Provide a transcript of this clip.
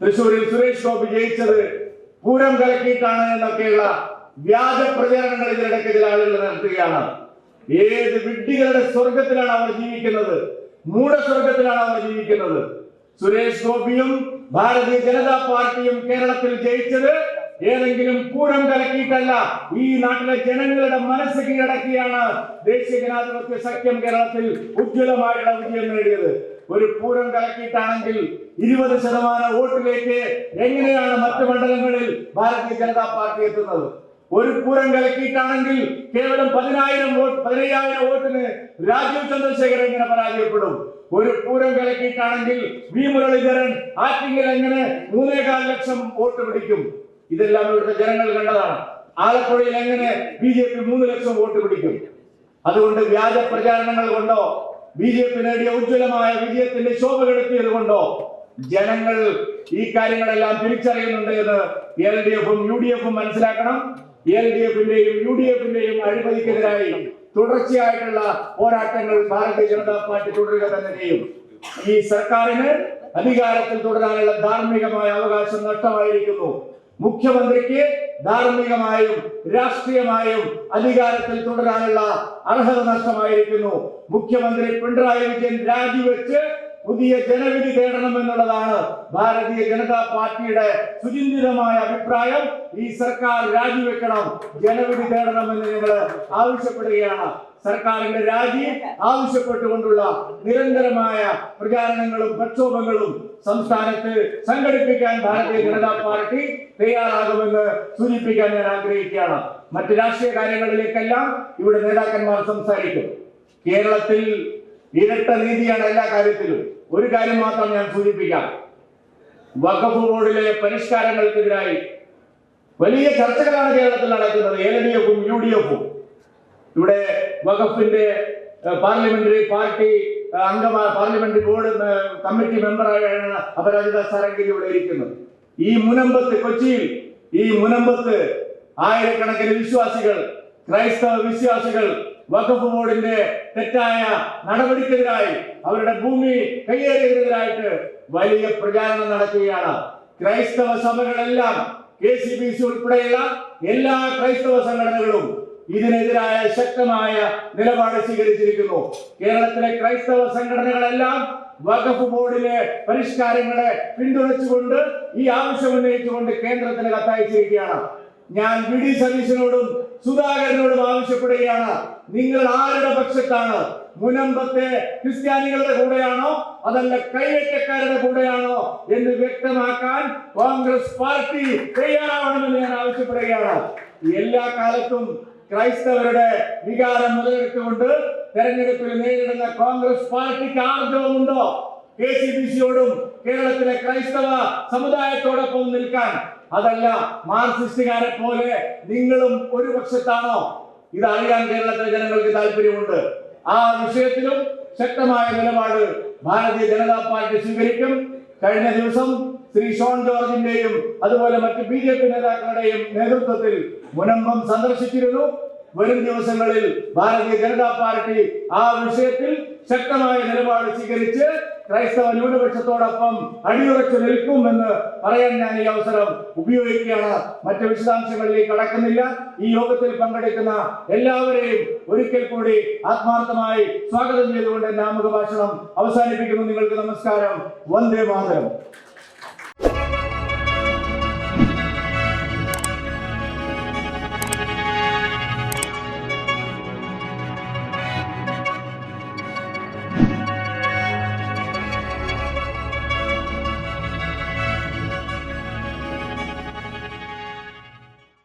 തൃശ്ശൂരിൽ സുരേഷ് ഗോപി ജയിച്ചത് പൂരം കലക്കിയിട്ടാണ് എന്നൊക്കെയുള്ള വ്യാജ പ്രചാരണങ്ങൾ ഇതിനിടയ്ക്ക് ചില ആളുകൾ നടത്തുകയാണ്. ഏത് വിഡ്ഢികളുടെ സ്വർഗത്തിലാണ് അവർ ജീവിക്കുന്നത്? മൂടസ്വർഗത്തിലാണ് അവർ ജീവിക്കുന്നത്. സുരേഷ് ഗോപിയും ഭാരതീയ ജനതാ പാർട്ടിയും കേരളത്തിൽ ജയിച്ചത് ഏതെങ്കിലും പൂരം കലക്കിയിട്ടല്ല ഈ നാട്ടിലെ ജനങ്ങളുടെ മനസ്സ് കീഴടക്കിയാണ് ദേശീയ ജനാധിപത്യ സഖ്യം കേരളത്തിൽ ഉജ്ജ്വലമായുള്ള വിജയം നേടിയത്. ഒരു പൂരം കലക്കിയിട്ടാണെങ്കിൽ ഇരുപത് ശതമാനം വോട്ടിലേക്ക് എങ്ങനെയാണ് മറ്റ് മണ്ഡലങ്ങളിൽ ഭാരതീയ ജനതാ പാർട്ടി എത്തുന്നത്? ഒരു പൂരം കലക്കിയിട്ടാണെങ്കിൽ കേവലം പതിനായിരം വോട്ട് പതിനയ്യായിരം വോട്ടിന് രാജീവ് ചന്ദ്രശേഖരൻ എങ്ങനെ പരാജയപ്പെടും? ഒരു പൂരം കലക്കിയിട്ടാണെങ്കിൽ വി മുരളീധരൻ ആറ്റിങ്ങൽ എങ്ങനെ മൂന്നേകാൽ ലക്ഷം വോട്ട് പിടിക്കും? ഇതെല്ലാം ഇവിടുത്തെ ജനങ്ങൾ കണ്ടതാണ്. ആലപ്പുഴയിൽ എങ്ങനെ ബി ജെ പി മൂന്ന് ലക്ഷം വോട്ട് പിടിക്കും? അതുകൊണ്ട് വ്യാജ പ്രചാരണങ്ങൾ കൊണ്ടോ ബി ജെ പി നേടിയ ഉജ്ജ്വലമായ വിജയത്തിന്റെ ശോഭ കെടുത്തിയത് കൊണ്ടോ ജനങ്ങൾ ഈ കാര്യങ്ങളെല്ലാം തിരിച്ചറിയുന്നുണ്ട് എന്ന് എൽ ഡി എഫും യു ഡി എഫും മനസ്സിലാക്കണം. എൽ ഡി എഫിന്റെയും യു ഡി എഫിന്റെയും അഴിമതിക്കെതിരായി തുടർച്ചയായിട്ടുള്ള പോരാട്ടങ്ങൾ ഭാരതീയ ജനതാ പാർട്ടി തുടരുക തന്നെ ചെയ്യും. ഈ സർക്കാരിന് അധികാരത്തിൽ തുടരാനുള്ള ധാർമ്മികമായ അവകാശം നഷ്ടമായിരിക്കുന്നു. മുഖ്യമന്ത്രിക്ക് ധാർമ്മികമായും രാഷ്ട്രീയമായും അധികാരത്തിൽ തുടരാനുള്ള അർഹത നഷ്ടമായിരിക്കുന്നു. മുഖ്യമന്ത്രി പിണറായി വിജയൻ രാജിവെച്ച് പുതിയ ജനവിധി തേടണമെന്നുള്ളതാണ് ഭാരതീയ ജനതാ പാർട്ടിയുടെ സുചിന്തിതമായ അഭിപ്രായം. ഈ സർക്കാർ രാജിവെക്കണം. ജനവിധി തേടണമെന്ന് ഞങ്ങൾ ആവശ്യപ്പെടുകയാണ്. സർക്കാരിന്റെ രാജി ആവശ്യപ്പെട്ടുകൊണ്ടുള്ള നിരന്തരമായ പ്രചാരണങ്ങളും പ്രക്ഷോഭങ്ങളും സംസ്ഥാനത്ത് സംഘടിപ്പിക്കാൻ ഭാരതീയ ജനതാ പാർട്ടി തയ്യാറാകുമെന്ന് സൂചിപ്പിക്കാൻ ഞാൻ ആഗ്രഹിക്കുകയാണ്. മറ്റ് രാഷ്ട്രീയ കാര്യങ്ങളിലേക്കെല്ലാം ഇവിടെ നേതാക്കന്മാർ സംസാരിക്കും. കേരളത്തിൽ ഇരട്ട നീതിയാണ് എല്ലാ കാര്യത്തിലും. ഒരു കാര്യം മാത്രം ഞാൻ സൂചിപ്പിക്കാം. വഖഫ് ബോർഡിലെ പരിഷ്കാരങ്ങൾക്കെതിരായി വലിയ ചർച്ചകളാണ് കേരളത്തിൽ നടക്കുന്നത്. എൽ ഡി എഫും യു ഡി എഫും ഇവിടെ വഖഫിന്റെ പാർലമെന്ററി പാർട്ടി അംഗ പാർലമെന്ററി ബോർഡ് കമ്മിറ്റി മെമ്പറായാണ് അപരാജിത സാരംഗിരി ഇവിടെ ഇരിക്കുന്നത്. ഈ മുനമ്പത്ത് കൊച്ചിയിൽ ഈ മുനമ്പത്ത് ആയിരക്കണക്കിന് വിശ്വാസികൾ ക്രൈസ്തവ വിശ്വാസികൾ വഖഫ് ബോർഡിന്റെ തെറ്റായ നടപടിക്കെതിരായി അവരുടെ ഭൂമി കയ്യേറിയതിനെതിരായിട്ട് വലിയ പ്രചാരണം നടക്കുകയാണ്. ക്രൈസ്തവ സഭകളെല്ലാം കെ സി ബി സി ഉൾപ്പെടെയുള്ള എല്ലാ ക്രൈസ്തവ സംഘടനകളും ഇതിനെതിരായ ശക്തമായ നിലപാട് സ്വീകരിച്ചിരിക്കുന്നു. കേരളത്തിലെ ക്രൈസ്തവ സംഘടനകളെല്ലാം വഖഫ് ബോർഡിലെ പരിഷ്കാരങ്ങളെ പിന്തുണച്ചുകൊണ്ട് ഈ ആവശ്യം ഉന്നയിച്ചുകൊണ്ട് കേന്ദ്രത്തിന് കത്തയച്ചിരിക്കുകയാണ്. ഞാൻ വി ഡി സതീശനോടും സുധാകരനോടും ആവശ്യപ്പെടുകയാണ്. നിങ്ങൾ ആരുടെ പക്ഷത്താണ്? മുനമ്പത്തെ ക്രിസ്ത്യാനികളുടെ കൂടെയാണോ? അതല്ല കൈവറ്റക്കാരുടെ കൂടെയാണോ? എന്ന് വ്യക്തമാക്കാൻ കോൺഗ്രസ് പാർട്ടി തയ്യാറാവണമെന്ന് ഞാൻ ആവശ്യപ്പെടുകയാണ്. എല്ലാ കാലത്തും ക്രൈസ്തവരുടെ വികാരം മുതലെടുത്തുകൊണ്ട് തെരഞ്ഞെടുപ്പിൽ നേരിടുന്ന കോൺഗ്രസ് പാർട്ടിക്ക് ആർജവമുണ്ടോ? കെ സി ബി സിയോടും കേരളത്തിലെ ക്രൈസ്തവ സമുദായത്തോടൊപ്പം നിൽക്കാൻ അതല്ല മാർക്സിസ്റ്റുകാരെ പോലെ നിങ്ങളും ഒരു പക്ഷത്താണോ? ഇത് അറിയാൻ കേരളത്തിലെ ജനങ്ങൾക്ക് താല്പര്യമുണ്ട്. ആ വിഷയത്തിലും ശക്തമായ നിലപാട് ഭാരതീയ ജനതാ പാർട്ടി സ്വീകരിക്കും. കഴിഞ്ഞ ദിവസം ശ്രീ ഷോൺ ജോർജിന്റെയും അതുപോലെ മറ്റ് ബി ജെ പി നേതാക്കളുടെയും നേതൃത്വത്തിൽ മുനമ്പം സന്ദർശിച്ചിരുന്നു. വരും ദിവസങ്ങളിൽ ഭാരതീയ ജനതാ പാർട്ടി ആ വിഷയത്തിൽ ശക്തമായ നിലപാട് സ്വീകരിച്ച് ക്രൈസ്തവ ന്യൂനപക്ഷത്തോടൊപ്പം അടിയുറച്ചു നിൽക്കുമെന്ന് പറയാൻ ഞാൻ ഈ അവസരം ഉപയോഗിക്കുകയാണ്. മറ്റ് വിശദാംശങ്ങളിലേക്ക് കടക്കുന്നില്ല. ഈ യോഗത്തിൽ പങ്കെടുക്കുന്ന എല്ലാവരെയും ഒരിക്കൽ കൂടി ആത്മാർത്ഥമായി സ്വാഗതം ചെയ്തുകൊണ്ട് എന്റെ ആമുഖ ഭാഷണം അവസാനിപ്പിക്കുന്നു. നിങ്ങൾക്ക് നമസ്കാരം. വന്ദേ മാതരം.